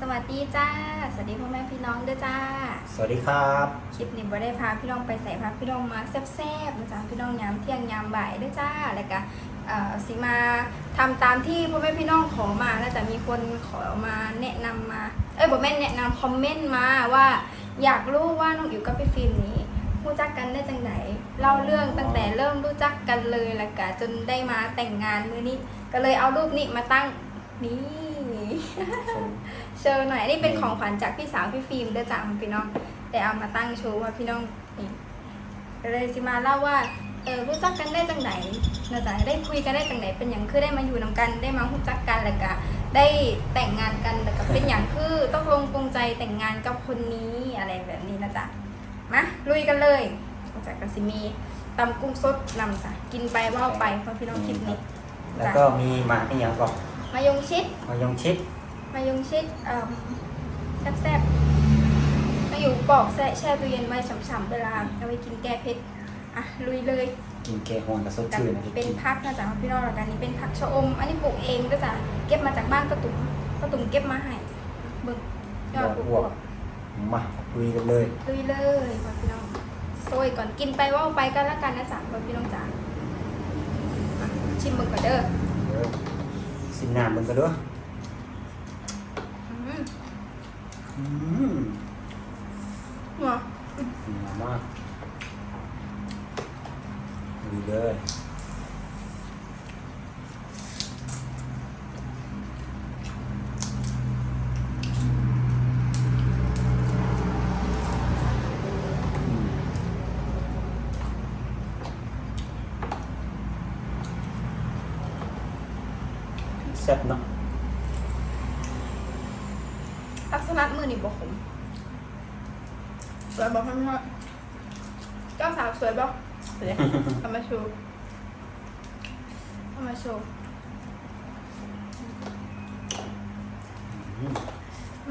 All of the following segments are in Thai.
สวัสดีจ้า สวัสดีพ่อแม่พี่น้องด้วยจ้า สวัสดีครับ คลิปนี้บ่ได้พาพี่น้องไปใส่พาพี่น้องมาแซ่บๆนะจ๊ะพี่น้องยามเที่ยงยามบ่ายด้วยจ้า แล้วก็เอ่อสิมาทำตามที่พ่อแม่พี่น้องขอมาแล้วจะมีคนขอมาแนะนำมา เอ้ยบ่แม่นแนะนำคอมเมนต์มาว่าอยากรู้ว่าน้องอิ๋วกับพี่ฟิล์มนี้รู้จักกันได้จังไหนเล่าเรื่องตั้งแต่เริ่มรู้จักกันเลยแล้วก็จนได้มาแต่งงานมื้อนี้ ก็เลยเอารูปนี้มาตั้งนี่ เชิญหน่อยอันนี่เป็นของขวัญจากพี่สาวพี่ฟิล์มเด้อจ้าพี่น้องแต่เอามาตั้งโชว์ว่าพี่น้องนี่เลยสิมาเล่าว่าเออรู้จักกันได้จังไหนนะจ๊ะได้คุยกันได้จังไหนเป็นอย่างคือได้มาอยู่นำกันได้มารู้จักกันแล้วก็ได้แต่งงานกันแล้วก็เป็นอย่างคือต้องลงปรงใจแต่งงานกับคนนี้อะไรแบบนี้นะจ๊ะมาลุยกันเลยจากกสิมีตำกุ้งสดนำจ้ะกินไปว่าไปเพราะพี่น้องคลิปนี้แล้วก็มีหมาอีกอย่างก็ มายงชิด มายงชิด มายงชิดเอ่อแซ่บๆมาอยู่ปอกแช่แช่ตู้เย็นไว้ฉ่ำๆเวลาเอาไว้กินแก้เผ็ดอะลุยเลยกินแกงฮวนกับสดกับชื่นนะเป็นพักนะจ๊ะพี่น้องแล้วกันนี่เป็นผักชะอม อันนี้ปลูกเองก็จะเก็บมาจากบ้านประตุ่มประตุ่มเก็บมาให้เบิ่งยอดปลูกบวกมาคุยกันเลย ลุยเลยพ่อพี่น้องโซยก่อนกินไปว่าไปก็แล้วกันนะจ๊ะพ่อพี่น้องจ๋าอะชิมเบิ่งก่อนเด้อเดี๋ยวสิ นน้ำมึงกันด้วยอืมอืมหัวหอมมากดีเลย แซ่บเนาะลักษณะมือนี่บอกผมสวยบอกพี่น้องเจ้าสาวสวยบอกสวยเอามาโชว์เอามาโชว์อืม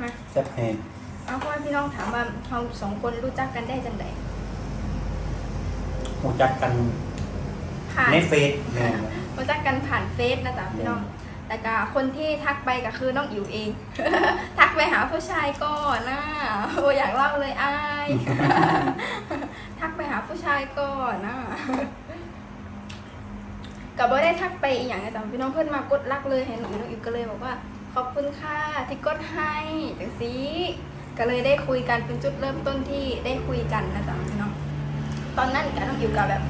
มาแซ่บแห้งเอาพ่อพี่น้องถามว่าเราสองคนรู้จักกันได้จังไดรู้จักกันผ่านในเฟซแม่นบ่รู้จักกันผ่านเฟซนะจ๊ะพี่น้อง แต่ก็คนที่ทักไปก็คือน้องอิ๋วเอง ทักไปหาผู้ชายก่อนนะโอ้อยากเล่าเลยอาย ทักไปหาผู้ชายก่อนนะกับว่าได้ทักไปอีกอย่างนะจ๊ะพี่น้องเพื่อนมากดรักเลยเห็นน้องอิ๋วน้องอิ๋วก็เลยบอกว่า ขอบคุณค่ะที่กดให้จังสิก็เลยได้คุยกันเป็นจุดเริ่มต้นที่ได้คุยกันนะจ๊ะพี่น้องตอนนั้นกับน้องอิ๋วกับแบบ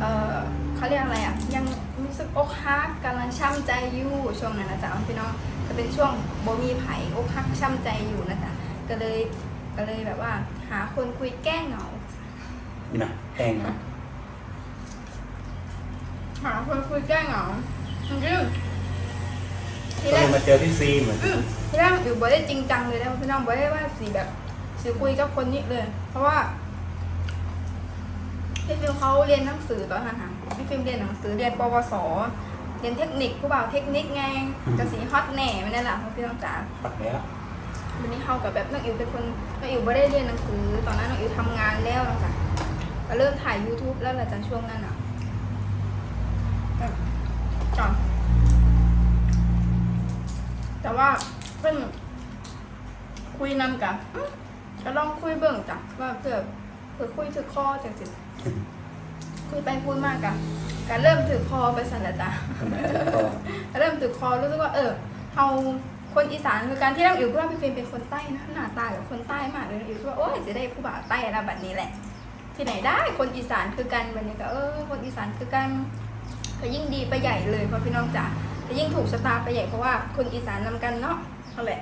เออเขาเรียกอะไรอะยัง รู้สึกอกหักกำลังช้ำใจอยู่ช่วงนั้นนะจ๊ะพี่น้องจะเป็นช่วงโบมีไผ่อกหักช้ำใจอยู่นะจ๊ะก็เลยก็เลยแบบว่า หาคนคุยแก้เหงานี่นะแห้งนะหาคนคุยแก้เหงาจริงๆทีก็แรเลกยมาเจอพี่ฟิล์มเหมือนอืมทีแรกอยู่บ่ได้จริงจังเลยนะพี่น้องบ่ได้ว่าสีแบบสีคุยกับคนนี้เลย เพราะว่าพี่ฟิล์มเขาเรียนหนังสือตอนนั้นค่ะ พี่ฟิล์มเรียนหนังสือเรียนปวส เรียนเทคนิคผู้บ่าวเทคนิคไงจะสีฮอตแหน่ไม่ได้หละพี่น้องจ๋าปักแล้ววันนี้เขากับแบบน้องอิ๋วเป็นคนน้องอิ๋วไม่ได้เรียนหนังสือ ตอนนั้นน้องอิ๋วทำงานแล้วนะจ๊ะก็เริ่มถ่าย YouTube แล้วแหละจ้ะช่วงนั้นอะแบบจ้ะแต่ว่าเพิ่งคุยนำกับอื้อก็ลองคุยเบิ่งจ้ะว่าเพื่อเพื่อคุยถือคอจังสิ คุยไปคุยมากกะก็เริ่มถือคอไปสั่นละจ้ะก็เริ่มตึกคอรู้สึกว่าเออเราคนอีสานคือการที่เราอยู่ก็ว่าพี่เฟรมเป็นคนใต้นะหน้าตาแบบคนใต้มากเลยนะอยู่ก็ว่าโอ้ยจะได้ผู้บ่าวใต้อะไรแบบนี้แหละ ที่ไหนได้คนอีสานคือกันแบบนี้ก็เออคนอีสานคือกันก็ยิ่งดีไปใหญ่เลยเพราะพี่น้องจ๋าก็ยิ่งถูกชะตาไปใหญ่เพราะว่าคนอีสานนำกันเนาะนั่นแหละ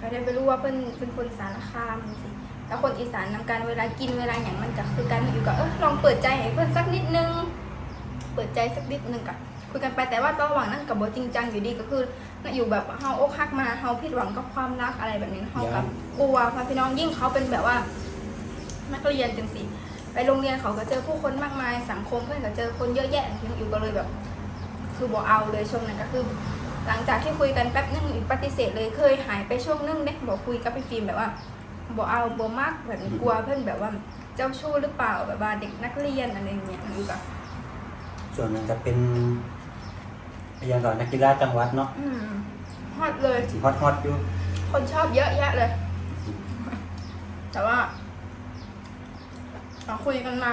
ก็ได้ไปรู้ว่าเป็นเป็นคนสารคามสิ แล้วคนอีสานนำกันเวลากินเวลาอย่างมันก็คือกันอยู่ก็เออลองเปิดใจให้เพื่อนสักนิดนึง เปิดใจสักนิดนึงก่อนคุยกันไปแต่ว่าระหว่างนั้นกับบจริงจังอยู่ดีก็คืออยู่แบบเฮาอกหักมาเฮาผิดหวังกับความรักอะไรแบบนี้เฮากับกลัวพาพี่น้องยิ่งเขาเป็นแบบว่านักเรียนจังสิไปโรงเรียนเขาก็เจอผู้คนมากมายสังคมเพื่อนก็เจอคนเยอะแยะพี่น้องอยู่ก็เลยแบบ คือบอกเอาเลยช่วงนั้นก็คือ หลังจากที่คุยกันแป๊บนึงอีกปฏิเสธเลยเคยหายไปช่วงนึงเนี่ยบอกคุยกับพี่ฟิล์มแบบว่า บอกเอาบมากแบบนี้กลัวเพื่อนแบบว่าเจ้าชู้หรือเปล่าแบบว่าเด็กนักเรียนอะไรอย่างเงี้ยอยู่กับส่วนนั้นจะเป็นอย่างก่อนนักกีฬาจังหวัดเนาะอืมฮอตเลยที่ฮอตฮอตๆอยู่คนชอบเยอะแยะเลย แต่ว่าเราคุยกันมา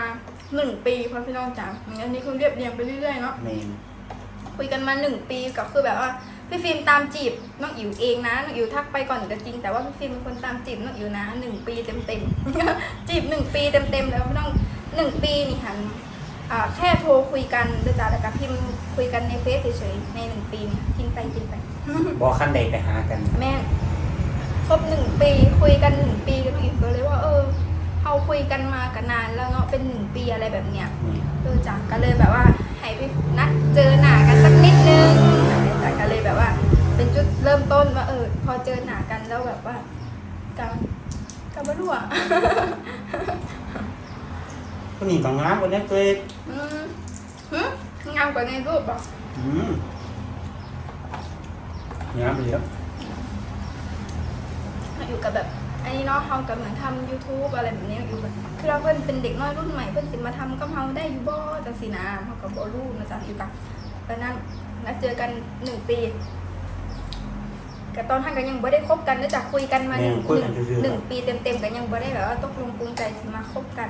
หนึ่งปีเพราะพี่น้องจ๋าอันนี้คือเรียบเรียงไปเรื่อยๆเนาะเมนคุยกันมาหนึ่งปีก็คือแบบว่า พี่ฟิล์มตามจีบน้องอิ๋วเองนะน้องอิ๋วทักไปก่อนก็จริง แต่ว่าพี่ฟิล์มเป็นคนตามจีบน้องอิ๋วนะหนึ่งปีเต็มๆจีบหนึ่งปีเต็มๆแล้วพี่น้องหนึ่งปีนี่หันอ่าแค่โทรคุยกันเดี๋ยวจ้าแล้วก็พิมพ์คุยกันในเฟซเฉยๆในหนึ่งปีเนี่ยกินไปกินไปบอขั้นใดไปหากัน แม่งครบหนึ่งปีคุยกันหนึ่งปีก็ต้องอีกก็เลยว่าเออเขาคุยกันมากันนานแล้วเนาะเป็นหนึ่งปีอะไรแบบเนี้ยนี่เออจ้ะก็เลยแบบว่าให้ไปนัดเจอหน้ากันสักนิดนึง อะไรจ้ะก็เลยแบบว่า เป็นจุดเริ่มต้นว่าเออ พอเจอหน้ากันแล้วแบบว่ากันกันไม่รู้อะผู้หญิงของงามคนนี้เคยอืมหึงามกว่าในรูปบอกอืมงามเลยครับอยู่กับแบบอันนี้เนาะเขากับเหมือนทำ YouTube อะไรแบบนี้อยู่กับคือเราเพิ่นเป็นเด็กน้อยรุ่นใหม่เพิ่นสิมาทำกับเขาได้อยู่บ่จังสินะเขากับบ่รู้นะจ๊ะอยู่กับตอนนั้ นนัดเจอกันหนึ่งปีกับตอนท่านกันยังบ่ได้คบกันนะจ๊ะคุยกันมาหนึ่งแม่งคุยกันซื่อๆ หนึ่งปีเต็มๆกันยังบ่ได้แบบว่าตกลงปรุงใจสิมาคบกัน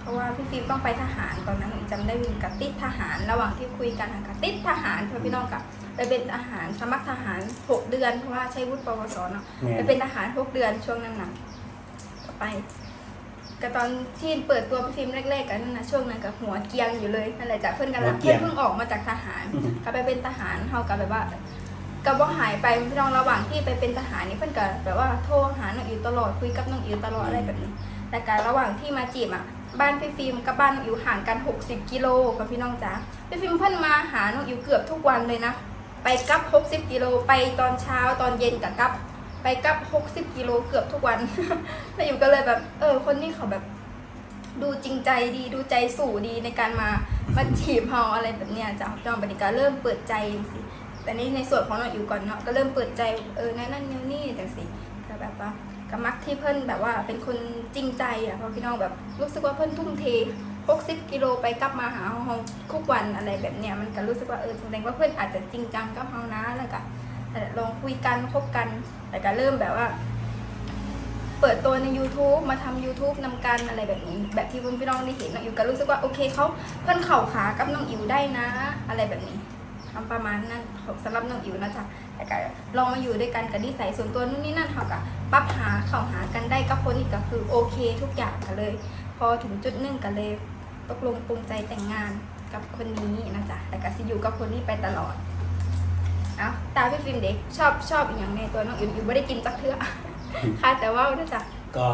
เพราะว่าพี่ฟิล์มต้องไปทหารตอนนั้นหนูจำได้วินกับติดทหาร ระหว่างที่คุยกันอะกับติดทหารเพื่อนพี่น้องกับไปเป็นทหารสมัครทหารหกเดือนเพราะว่าใช้วุฒิปวสเนาะ แม่ไปเป็นทหารหกเดือนช่วงนั้นนะไป ก็ตอนที่เปิดตัวพี่ฟิล์มแรกๆกันนั่นนะช่วงนั้นกับหัวเกรียงอยู่เลยนั่นแหละจากเพื่อนกันละเพื่อนเพิ่งออกมาจากทหารอืมก็ไปเป็นทหารเท่ากับแบบว่าก็บ่หายไปพี่น้องระหว่างที่ไปเป็นทหารนี่เพื่อนก็แบบว่าโทรหาน้องอิวตลอดคุยกับน้องอิวตลอดอะไรแบบนี้ แต่การระหว่างที่มาจีบอะบ้านพี่ฟิล์มกับบ้านน้องอิวห่างกัน 60 กิโลกับพี่น้องจ๋าพี่ฟิล์มเพิ่นมาหาน้องอิวเกือบทุกวันเลยนะ ไปกลับ 60 กิโลไปตอนเช้าตอนเย็นกับกลับ ไปกับ 60 กิโลเกือบทุกวันแล้วอิวก็เลยแบบ เออ คนนี้เขาแบบ ดูจริงใจดีดูใจสู่ดีในการมามาจีบเฮาอะไรแบบเนี้ยจ้ะจอมบริการเริ่มเปิดใจสิแต่นี่ในส่วนของน้องอิวก่อนเนาะก็เริ่มเปิดใจเออนั่นนั่นนี่นี่จังสิก็แบบว่าก็มักที่เพิ่อนแบบว่าเป็นคนจริงใจอะพราะพี่น้องแบบรู้สึกว่าเพิ่อนทุ่มเท60กิโลไปกลับมาหาเฮาทุกวันอะไรแบบเนี้ยมันก็รู้สึกว่าเออแสดงว่าเพื่อนอาจจะจริงจังกับเฮานะแล้วก็ ลองคุยกันคบกันแต่ก็เริ่มแบบว่า เปิดตัวใน YouTube มาทำ YouTube นำกันอะไรแบบนี้ แบบที่คุณพี่น้องได้เห็นน้องอิวก็รู้สึกว่าโอเคเขาเพื่อนเข่าขากับน้องอิวได้นะ อะไรแบบนี้ทำประมาณนั้นสำหรับน้องอิวนะจ๊ะแต่ก็ลองมาอยู่ด้วยกันกับนิสัยส่วนตัวนู่นนี่นั่นเขาก็ปรับหาเข้าหากันได้กับคนนี้ก็คือโอเค ทุกอย่างกันเลย พอถึงจุดหนึ่งกันเลย ตกลงปรุงใจแต่งงานกับคนนี้นะจ๊ะแต่ก็สิอยู่กับคนนี้ไปตลอด อาตาพี่ฟิล์มเด็กชอบชอบอหย่างในตัวน้องอิวอิวไม่ได้กินสักเทื่อค่ะแต่ว่านะจ๊ะก็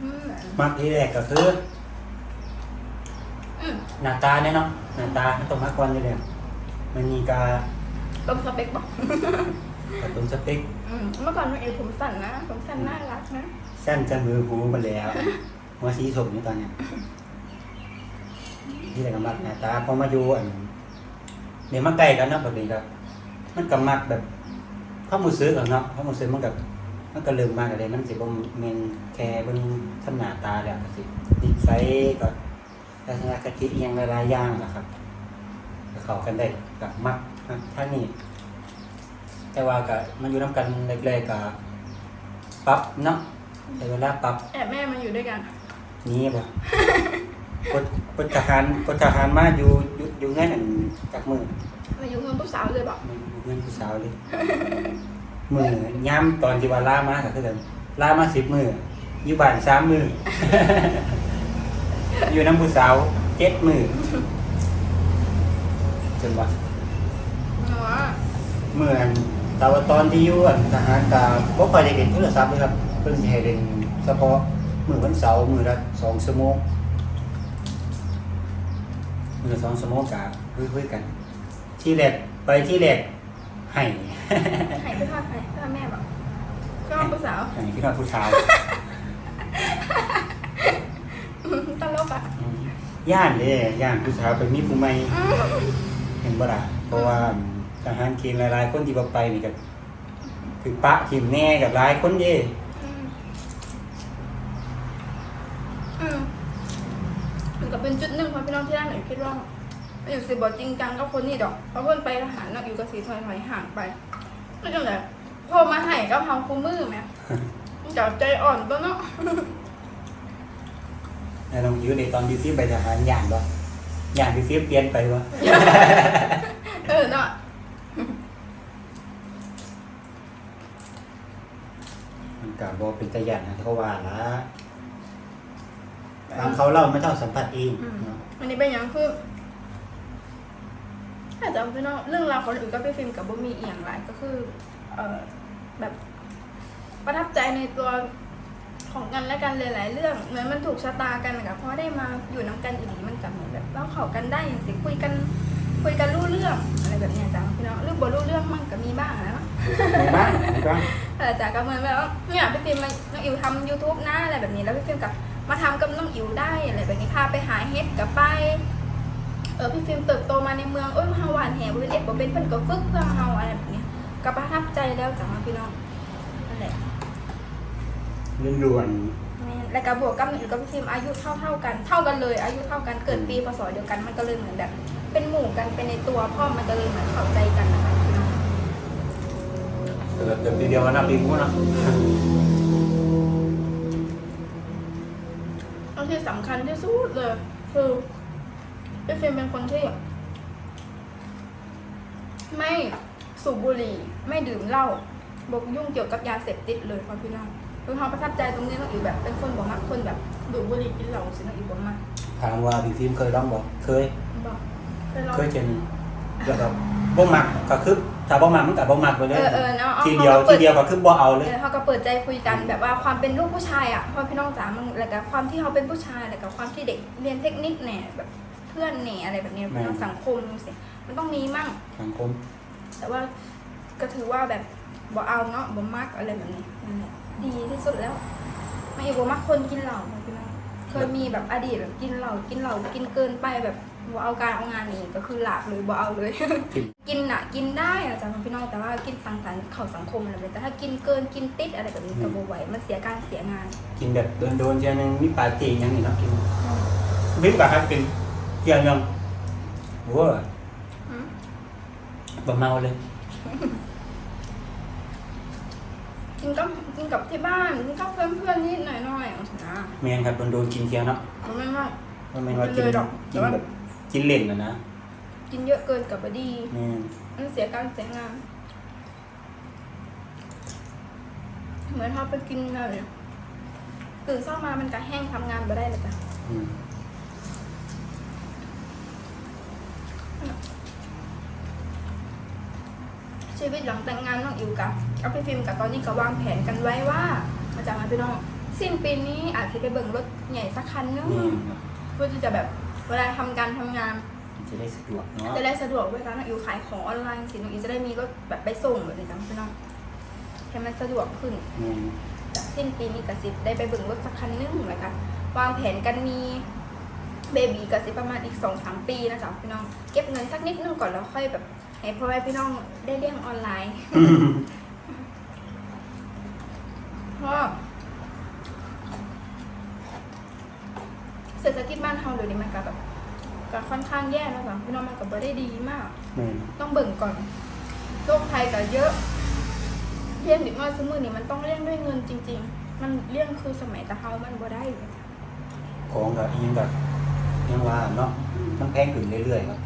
อืมมักที่แรกก็คืออืมหน้าตาเนี่ยเนาะหน้าตามันต้องมาก่อนอยู่แล้วมันมีกาลมสเปกบอกกระตุ้นสเปคอืมเมื่อก่อนน้องเอผมสั้นนะผมสั้นน่ารักนะสั้นจะมือหูมาแล้วหัวสีสมนี่ตอนเนี้ยที่แรกก็มักหน้าตาพอมาอยู่อัน เดี๋ยวมาใกล้กันเนาะแบบนี้ก็มันก็มักแบบข้อมูลซื้อกันเนาะข้อมูลซื้อมันกับมันก็เริ่มมากเลยมันสิบ่แม่นแค่เบิ่งสำหน้าตาแล้วก็สินิสัยก็ลักษณะกะทิอหยังหลายๆอย่างนะครับก็เข้ากันได้กับมักมักท่านี้แต่ว่าก็มันอยู่นํกันแรกๆก็ปรับเนาะใช้เวลาปรับแอบแม่มาอยู่ด้วยกันนี้บ่กด กดทหารกดทหารมาอยู่อยู่อยู่เงินอันจากมือมาอยู่เมืองผู้สาวเลยบอกมันอยู่เงินผู้สาวเลย มือย่ำตอนที่ว่าลามาก็คือกันลามาสิบมืออยู่บ้านสามมือ อยู่น้ำผู้สาวเจ็ดมือจนว่าอ๋อเมื่ออันแต่ว่าตอนที่อยู่อันทหารก็บ่ค่อยได้เล่นโทรศัพท์เลยครับเพิ่นสิให้เล่นเฉพาะมื้อวันเสาร์มื้อละสองชั่วโมง มื้อละสองชั่วโมงก็คุยๆกัน ที่แรกไปที่แรกให้ให้เพื่อนพ่อใครเพื่อนแม่บอกก็ผู้สาวให้พี่น้องผู้สาวอืมตลกอะอืมย่านเด้ย่านผู้สาวไปมีผู้ใหม่อืมเห็นบ่ล่ะเพราะว่าทหารเกณฑ์หลายๆ คนที่บ่ไปนี่ก็คือปะทีมแน่กับหลายคนเด้ อืมอืมมันก็เป็นจุดหนึ่งของพี่น้องที่นั่นหนู คิดว่าอยู่สิบอกจริงจังกับคนนี้ดอก เพราะเพื่อนไปทหารเนาะอยู่กับสีถอยถอยๆห่างไปก็จังเลยโทรมาให้ก็เฮาคูมือแม่มันจะใจอ่อนตัวเนาะแล้วน้องยูในตอนยูฟิล์มไปทหารย่านบ่ย่านยูฟิล์มเปลี่ยนไปบ่เออเนาะมันก็บ่เป็นตะย่านนะเขาว่าละ ทางเขาเล่าไม่ต้องสัมผัสเองเนาะอันนี้เป็นอย่างคืออาจจะพี่น้องเรื่องราวของอื่นก็ไปฟิล์มกับบ่มีเอียงหลายก็คือ เอ่อแบบประทับใจในตัวของกันและกันหลายๆเรื่องเหมือนมันถูกชะตากันกับเพราะได้มาอยู่น้ำกันอีกมันกับเหมือนแบบเราเข้ากันได้อย่างสิคุยกันคุยกันรู้เรื่องอะไรแบบเนี้ยจ้ะพี่น้องเรื่องบ่รู้เรื่องมันก็มีบ้างนะเนาะมีบ้างมีบ้างเออจากก็เหมือนแบบว่าเนี่ยพี่ฟิล์มมาน้องอิวทำ YouTube นะอะไรแบบนี้แล้วพี่ฟิล์มกับ มาทำกับน้องอิวได้อะไรแบบนี้พาไปหาเฮ็ดกับไปเออพี่ฟิล์มเติบโตมาในเมืองเอ้ยเฮาหวานแหวเป็นเอ็ดบ่เป็นเพิ่นก็ฝึกเพื่อเฮาอะไรแบบนี้ก็ประทับใจแล้วจ้ะพี่น้องนั่นแหละเรื่องด่วนแม่นแล้วก็บวกกับน้องอิวกับพี่ฟิล์มอายุเท่าเท่าๆกัน เท่ากันเลย อายุเท่ากันเกิดปีพศเดียวกันมันก็เลยเหมือนแบบ เป็นหมู่กันเป็นในตัวพ่อมันก็เลยเหมือนเข้าใจกันนะคะพี่น้องเกิดเกิดทีเดียวกันนะปีกูเนาะ ที่สำคัญที่สุดเลย คือพี่ฟิล์มเป็นคนที่ ไม่สูบบุหรี่ ไม่ดื่มเหล้าบกยุ่งเกี่ยวกับยาเสพติดเลยค่ะพี่น้องคือเขาประทับใจตรงนี้น้องอิ๋วแบบเป็นคนบอกมักคนแบบดูดบุหรี่กินเหล้าสิน้องอิ๋วบอกมากถามว่าพี่ฟิล์มเคยร้องบ่เคยบอกเคยลองเคยเจนแล้วก็บ่มักก็คือ ถ้าบ่มักมันก็บ่มักไปเลเอยอเออเนาะอาทีเดียวขาก็ทีปิเดียวก็คือบ่เอาเลย เออเขาก็เปิดใจคุยกันแบบว่าความเป็นลูกผู้ชายอะพ่อพี่น้องจ๋ามันแล้วก็ความที่เขาเป็นผู้ชายแล้วก็ความที่เด็กเรียนเทคนิคเนี่ยแบบเพื่อนเนี่ยอะไรแบบเนี้ยพี่น้องสังคมสิมันต้องมีมั่ง สังคมแต่ว่าก็ถือว่าแบบบ่เอาเนาะบ่มักอะไรแบบนี้นั่นแหละดีที่สุดแล้วไม่อีกบ่มักคนกินเหล้าค่ะพี่น้องเคยมีแบบอดีตแบบกินเหล้ากินเหล้ากินเกินไปแบบ บ่เอาการเอางานนี่ก็คือหลากเลยบ่เอาเลย กินกินน่ะกินได้อะจ้ะพี่น้องแต่ว่ากินสังสรรค์เข้าสังคมอะไรแบบนี้แต่ถ้ากินเกินกินติดอะไรแบบนี้ก็บ่ไหวมันเสียการเสียงานกินแบบโดนๆเทียนึงมีปาร์ตี้หยังนี่เนาะกินฟิล์มก็ครับเป็นเที่ยงยังโอ้อืมบ่เมาเลยกินกับกินกับที่บ้านกินกับเพื่อนๆนิดหน่อยๆเอานะแม่นครับโดนๆกินเที่ยงเนาะมันไม่ว่าบ่แม่นว่ากินเลยดอกกินแบบ กินเล่นน่ะนะกินเยอะเกินกับบ่ดีแม่นมันเสียการเสียงานเหมือนเขาไปกินอะไรตื่นเช้ามามันก็แห้งทำงานไปได้เลยจ้ะอืมชีวิตหลังแต่งงานน้องอิวกับเอาไปฟิล์มกับตอนนี้ก็วางแผนกันไว้ว่ามาจากมาพี่น้องสิ้นปีนี้อาจจะไปเบิ่งรถใหญ่สักคันนึงแม่นครับเพื่อที่จะแบบ เวลาทำการทำงาน จะได้สะดวกเนาะจะได้สะดวกเวลาน้องอิวขายของออนไลน์สิน้องอิวจะได้มีรถแบบไปส่งแบบนี้จ้ะพี่น้องให้มันสะดวกขึ้น แม่นจากสิ้นปีนี้กสิได้ไปเบิ่งรถสักคันนึงแล้วกันวางแผนกันมีเบบีกสิประมาณอีกสองสามปีนะจ๊ะพี่น้อง เก็บเงินสักนิดนึงก่อนแล้วค่อยแบบให้พ่อแม่พี่น้องได้เลี้ยงออนไลน์ เพราะว่าเศรษฐกิจบ้านเราเดี๋ยวนี้มันก็แบบก็ค่อนข้างแย่แล้วจ้ะพี่น้องมันก็บ่ได้ดีมาก แม่นต้องเบิ่งก่อนโรคภัยก็เยอะเลี้ยงเด็กน้อยซื้อมือนี่มันต้องเลี้ยงด้วยเงินจริง ๆ มันเลี้ยงคือสมัยตะเฮามันบ่ได้เลยของก็อีหยังก็ยังว่าเนาะมันแพงขึ้นเรื่อยๆครับ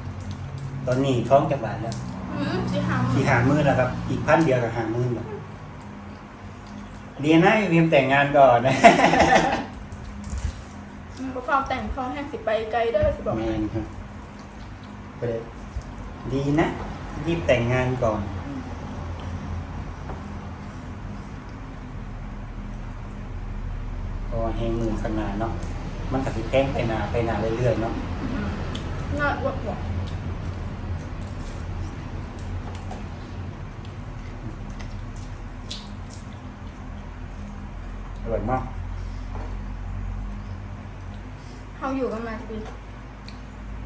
ตอนนี้ท้องจักบาทแล้วอืมสิหาที่หามือแล้วครับ อีกพันเดียวกับหามือแล้วเรียนให้เรียมแต่งงานก่อนนะอืมบ่ ฟ้าวแต่งเขาแห้งสิไปไกลเด้อสิบอกแมนครับไปเลยดีนะ รีบแต่งงานก่อนเพราะว่าแหงมือขนาดเนาะ มันก็สิแพงไปหนาไปหนาเรื่อยๆเนาะอืมน่าอ้วกหัวอร่อยมาก เฮา อยู่กันมาปี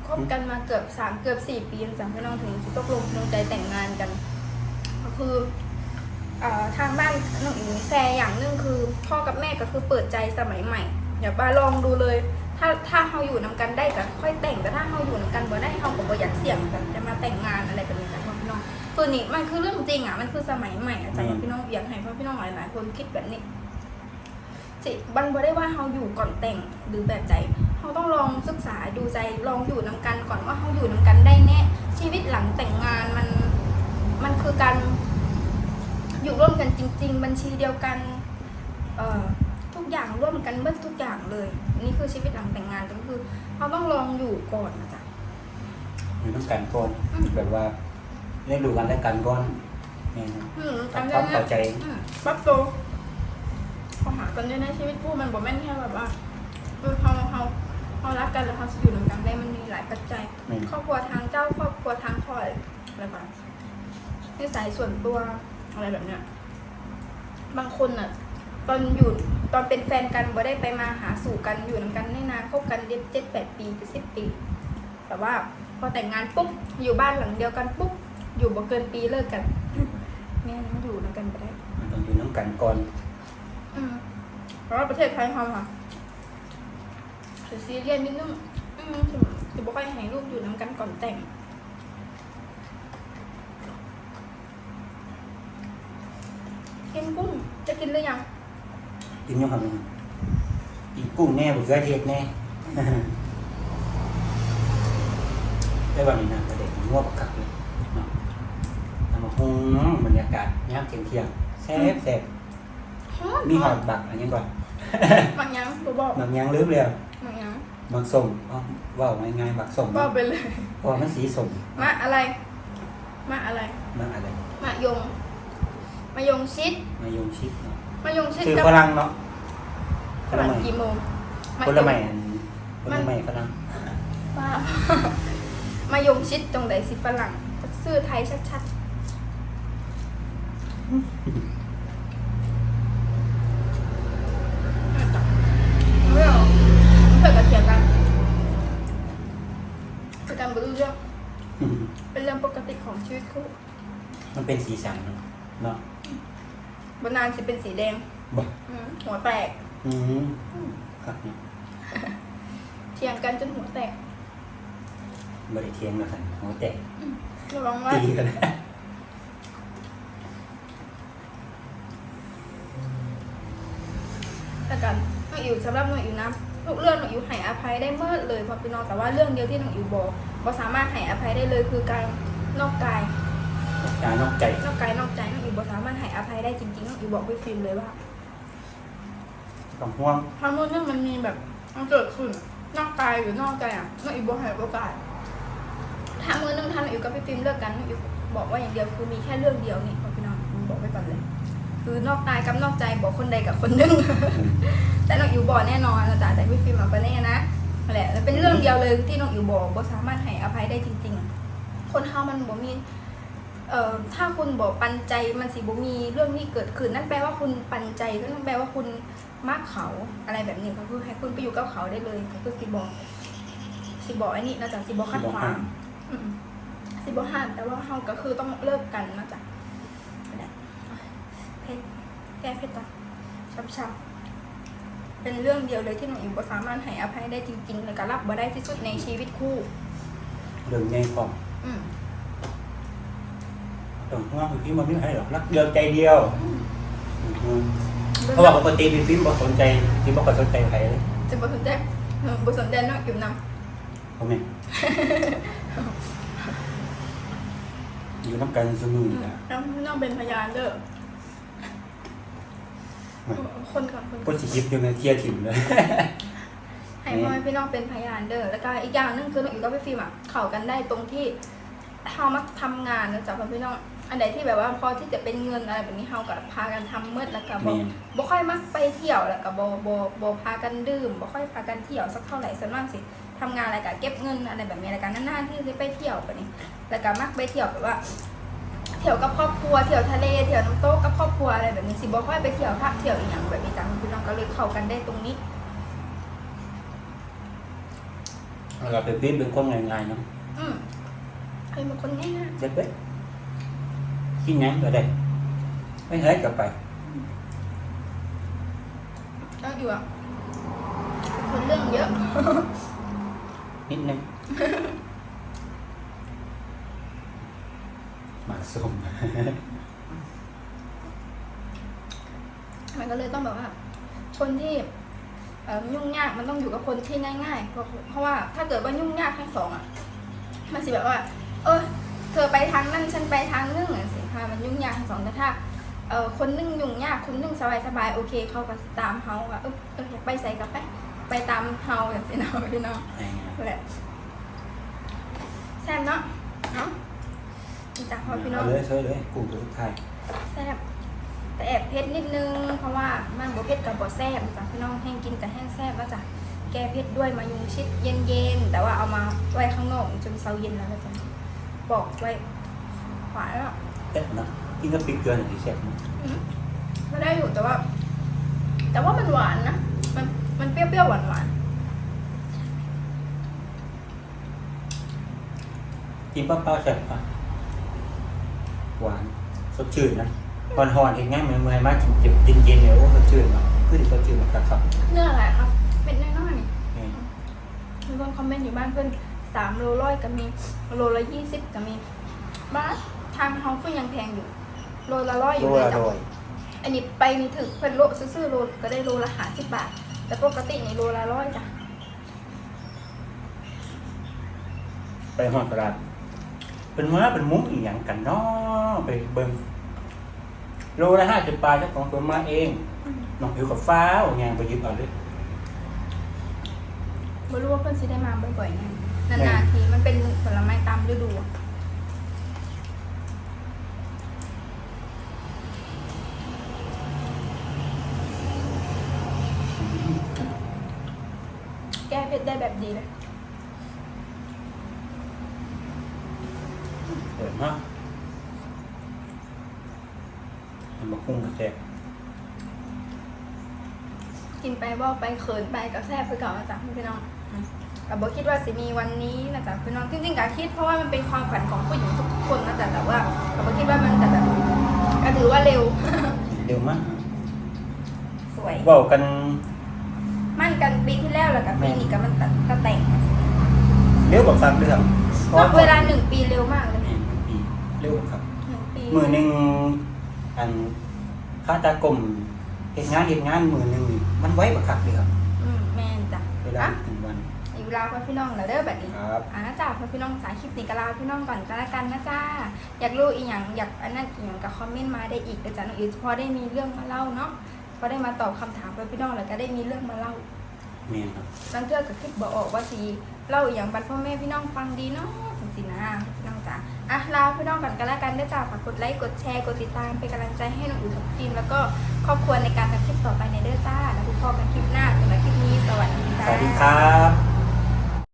คบกันมาเกือบสามเกือบสี่ปีจังพี่น้องถึงตกลงลงใจแต่งงานกัน ก็คือเอ่อทางบ้านน้องอิงแฟร์อย่างหนึงคือ พ่อกับแม่ก็คือเปิดใจสมัยใหม่อย่าไปลองดูเลย ถ้าถ้าเฮาอยู่นำกันได้ก็ค่อยแต่งแต่ถ้าเฮาอยู่นำกันบ่ได้เฮาก็บ่อยากเสี่ยงแบบจะมาแต่งงานอะไรแบบนี้กันพี่น้องตัวนี้มันคือเรื่องจริงอะมันคือสมัยใหม่อะจากพี่น้องอยากให้พ่อพี่น้องหลายๆคนคิดแบบนี้สิบันบ่ได้ว่าเราอยู่ก่อนแต่งหรือแบบใจ เราต้องลองศึกษาดูใจลองอยู่นํกันก่อนว่าเราอยู่นํกันได้แน่ชีวิตหลังแต่งงานมันมันคือการอยู่ร่วมกันจริง ๆ บัญชีเดียวกันเอ่อทุกอย่างร่วมกันเบิดทุกอย่างเลยนี่คือชีวิตหลังแต่งงานก็คือเราต้องลองอยู่ก่อนนะจ๊ะอยู่ต้องกันก่อนอืมแบบว่าเรียนรู้กันและกันก่อนแม่นอืมทำจำคได้วามนะเข้าใจอืมปรับตัวเขาหากันด้วยในชีวิตคู่มันบอกแม่นแค่แบบว่าเออเขาเขา เขารักกันแล้วเขาจะอยู่หนึ่งกันได้มันมีหลายปัจจัยแม่นครอบครัวทางเจ้าครอบครัวทางพ่ออะไรแบบนิสัยส่วนตัวอะไรแบบเนี้ย บางคนอะ ตอนอยู่ตอนเป็นแฟนกันบ่ได้ไปมาหาสู่กันอยู่นำกันได้นานคบกันเจ็ดเจ็ดแปดปีถึงสิบปี แต่ว่าพอแต่งงานปุ๊บอยู่บ้านหลังเดียวกันปุ๊บอยู่บ่เกินปีเลิกกัน แม่นอยู่นำกันไปได้ มันต้องอยู่น้ำกันก่อน อืมเพราะว่าประเทศไทยเขาค่ะ จะซีเรียสนิดนึงอืมจะจะบอกให้ให้ลูกอยู่น้ำกันก่อนแต่งกินกุ้งจะกินหรือยังกินอยังครับอีกกุ้งแน่บุกเกลือเทศแน่ได้วันนี้นะประเด็นงวบกักเลยเนาะทำมาฮุงบรรยากาศยามเที่ยงเที่ยงๆแซ่บแซ่บฮ้อนมีหอดบักอันนี้ก่อนหมักยังบบอกบักยังลืมเลย อะหมักยังบักส้มอ๋อว่าวง่ายๆบักส้มบอกไปเลยเพราะว่ามันสีส้มมาอะไรมาอะไรมันอะไรมายงมายงชิดมายงชิดเนาะมายงชิดคือกับฝรั่งเนาะฝรั่งกี่โมงผลไม้ผลไม้ฝรั่งป้ามายงชิดตรงไหนสิฝรั่ง ซื่อไทยชัดๆไม่เอาเพื่อนกันเถียงกันเถียงกันไม่รู้เรื่อง เป็นเรื่องปกติของชีวิตคู่ มันเป็นสีสันเนาะเนาะ บนนานจะเป็นสีแดงบ่อืมหัวแตก อืมครับเนี่ยเถียงกันจนหัวแตกบริเทียงแล้วกันหัวแตกระวังว่าตีกันนะแต่กันน้องอิ๋วสำหรับน้องอิ๋วนะทุกเรื่องน้องอิ๋วให้อภัยได้เมื่อเลยพอพี่น้องแต่ว่าเรื่องเดียวที่น้องอิ๋วบอกบ่สามารถให้อภัยได้เลยคือการนอกกาย จานอกใจ นอกกายนอกใจน้องอิ๋วบ่สามารถให้อภัยได้จริงๆน้องอิ๋วบอกพี่ฟิล์มเลยว่าต้องห่วงถ้าเมื่อเรื่องมันมีแบบมันเกิดขึ้นนอกกายหรือนอกใจอะน้องอิ๋วบอกให้โอกาสถ้าเมื่อเรื่องท่านน้องอิ๋วกับพี่ฟิล์มเลิกกันน้องอิ๋วบอกว่าอย่างเดียวคือมีแค่เรื่องเดียวนี่พอพี่น้องบอกไว้ก่อนเลย คือนอกกายกับนอกใจบอกคนใดกับคนหนึ่งแต่น้องอิ๋วบอกแน่นอนนะจ๊ะแต่พี่ฟิล์มเอาไปแน่นะนั่นแหละแล้วเป็นเรื่องเดียวเลยที่น้องอิ๋วบอกว่าสามารถให้อภัยได้จริง ๆ คนเฮามันบ่มี เอ่อถ้าคุณบอกปันใจมันสิบ่มีเรื่องนี้เกิดขึ้นนั่นแปลว่าคุณปันใจก็นั่นแปลว่าคุณมักเขาอะไรแบบนี้ก็คือให้คุณไปอยู่กับเขาได้เลยก็คือสิบอกสิบอกไอ้นี่นะจ๊ะสิบอกขัดขวางอืมสิบอกห้ามแต่ว่าเฮาก็คือต้องเลิกกันนะจ๊ะแหละเพชรแก้เพชรตาชับๆเป็นเรื่องเดียวเลยที่หนูอิ๋วสามารถให้อภัยได้จริงๆเลยก็รับบ่ได้ที่สุดในชีวิตคู่เรื่องใหญ่ขออืม ต้องห่วงพี่มันไม่ให้หรอกรักเดียวใจเดียวอืมเพราะว่าปกติพี่ฟิล์มบ่สนใจพี่บ่ค่อยสนใจใครเลยจะบ่สนใจเออบ่สนใจน้องอิ๋วนำเขาไหมอยู่น้ำกันสมุนอะน้องน้องเป็นพยานเด้อไม่คนก่อนคนก็สิคลิปอยู่ในเคลียร์ถิ่มเลยให้พ่อแม่พี่น้องเป็นพยานเด้อแล้วก็อีกอย่างหนึงคือน้องอิ๋วกับพี่ฟิล์มอะเข้ากันได้ตรงที่เฮามาทำงานนะจ๊ะพ่อพี่น้อง อันใดที่แบบว่าพอที่จะเป็นเงินอะไรแบบนี้เฮาก็พากันทำเมื่อแล้วก็บ่แม่น บ่ค่อยมักไปเที่ยวแล้วก็บ่บ่บ่พากันดื่มบ่ค่อยพากันเที่ยวสักเท่าไหร่ส่วนมากสิทำงานอะไรก็เก็บเงินอะไรแบบนี้แล้วก็นานๆที่จะไปเที่ยวแบบนี้ แล้วก็มักไปเที่ยวแบบว่า เที่ยวกับครอบครัวเที่ยวทะเลเที่ยวน้ำตกกับครอบครัวอะไรแบบนี้สิบ่ค่อยไปเที่ยวพักเที่ยวอีหยังแบบนี้จ้ะพี่น้องก็เลยเข้ากันได้ตรงนี้แล้วก็เป็นฟิล์มเป็นคนง่ายๆเนาะอืมเคยเป็นคนง่ายเด็ดเด็ด กินหยังก็ได้ไม่เฮ้ยกลับไปๆก็อยู่อะเป็นคนเรื่องเยอะ นิดนึงหมากส้มมันก็เลยต้องแบบว่า คนที่เอ่อยุ่งยากมันต้องอยู่กับคนที่ง่ายๆเพราะเพราะว่าถ้าเกิดว่ายุ่งยากทั้งสองอะ มันสิแบบว่า เออเธอไปทางนั่นฉันไปทางนึงอะสิ ค่ะมันยุ่งยากทั้งสองแต่ถ้าเออคนนึงยุ่งยากคนนึงสบายสบายๆโอเคเขาก็ตามเขาอะเออเอออยากไปใส่กับไปไปตามเฮาอย่างสิเนาะพี่น้องแหละแซ่บเนาะเนาะจากพอพี่น้อเอางเลยเชิญเลยกลุ่มตัวสุดท้ายแซ่บแต่แอบเผ็ดนิดนึงเพราะว่ามันบ่เผ็ดกับบ่แซ่บจ้ะพี่น้องแห้งกินแต่แห้งแซ่บก็จะแก้เผ็ดด้วยมายุงชิดเย็นๆแต่ว่าเอามาไว้ข้างนอกจนเซาเย็นแล้วก็จะบอกไว้หวานแล้ว เอ๊ะนะกินกับพริกเกลือหน่อยสิแซ่บเนอะอืมก็ได้อยู่แต่ว่า แต่ว่ามันหวานนะ มันมันเปรี้ยวๆหวานกินเปล่าๆแซ่บปะหวานสดชื่นนะหอนหอนๆเองง่ายเมื่อยๆมากกินเจ็บเย็นๆเนี่ยโอ้สดชื่นเนาะคือที่สดชื่นมากครับๆเนื้ออะไรครับเม็ดน้อยๆนี่นี่มีคนคอมเมนต์อยู่บ้านเพื่อนสามโลร้อยก็มีโลละยี่สิบก็มีบ้าน ทางเขาก็ยังแพงอยู่ โลละร้อยอโลยู่เลยละจ้ะร้อยอันนี้ไปมีถึงเพื่อนโลซื้อๆโลก็ได้โลละห้าสิบบาท แต่ปกตินี่โลละร้อยจ้ะไปหอดตลาดเป็นม้าเป็นมุ้งอีหยังกันเนาะไปเบิ่งโลละห้าสิบบาทเจ้าของตัวมาเองอืมน้องผิวกับฟ้าวงานไปหยิบเอาเลย ไม่รู้ว่าเพื่อนซื้อได้มาบ่อยๆไงนานๆทีมันเป็นผลไม้ตามฤดูอะแก้เผ็ด ได้แบบดีเลยเปิดมามันมาคุ้งกระแจกกินไปบอกไปเขินไปก็แซ่บไปก่อนนะจ๊ะพี่น้องอืมแต่บอกคิดว่าสิมีวันนี้นะจ๊ะพี่น้องจริงๆก็คิดเพราะว่ามันเป็นความฝันของผู้หญิงทุกคนนะจ๊ะแต่ว่าก็บอกคิดว่ามันจะแบบก็ถือว่าเร็ว เร็วมากสวย เว่ากันมั่น กันปีที่แล้วแล้วกับปีนี้ก็มันตัดก็แต่งเร็วกว่าครับเรื่องนอกเวลาหนึ่งปีเร็วมากเลยนี่ปีเร็วกว่าครับหนึ่งปีมือหนึ่งอันข้าตากลมเหตุงานเหตุงานมือหนึ่งนี่มันไว้บักคักเลยครับอืมแม่นจ้ะเวลาอะถึงวันอยู่ลาวพ่อพี่น้องแล้วเด้อแบบนี้ครับอ่านะจ๊ะพ่อพี่น้องสายคลิปนี้ก็ลาพี่น้องก่อนก็แล้วกันนะจ๊ะอยากรู้อีกอย่างอยากอันนั้นอีกอย่างก็คอมเมนต์มาได้อีกนะจ๊ะน้องอิวพอได้มีเรื่องมาเล่าเนาะพอได้มาตอบคำถามพ่อพี่น้องแล้วก็ได้มีเรื่องมาเล่าเมียนครับบางเทื่อก็คิดบอกออกว่าสีเล่าอหย่างบัดพ่อแม่พี่น้องฟังดีเนาะถึงสินะพี่น้องจ๋าอะลาพี่น้องก่อนกันแล้วกันด้วยจ้าฝากกดไลค์กดแชร์กดติดตามเป็นกำลังใจให้น้องอุ๋ยกับทีมแล้วก็ครอบครัวในการทำคลิปต่อไปในเด้อจ้าแล้วพบกันคลิปหน้าสำหรับคลิปนี้สวัสดีสจ้า วัสดีครับ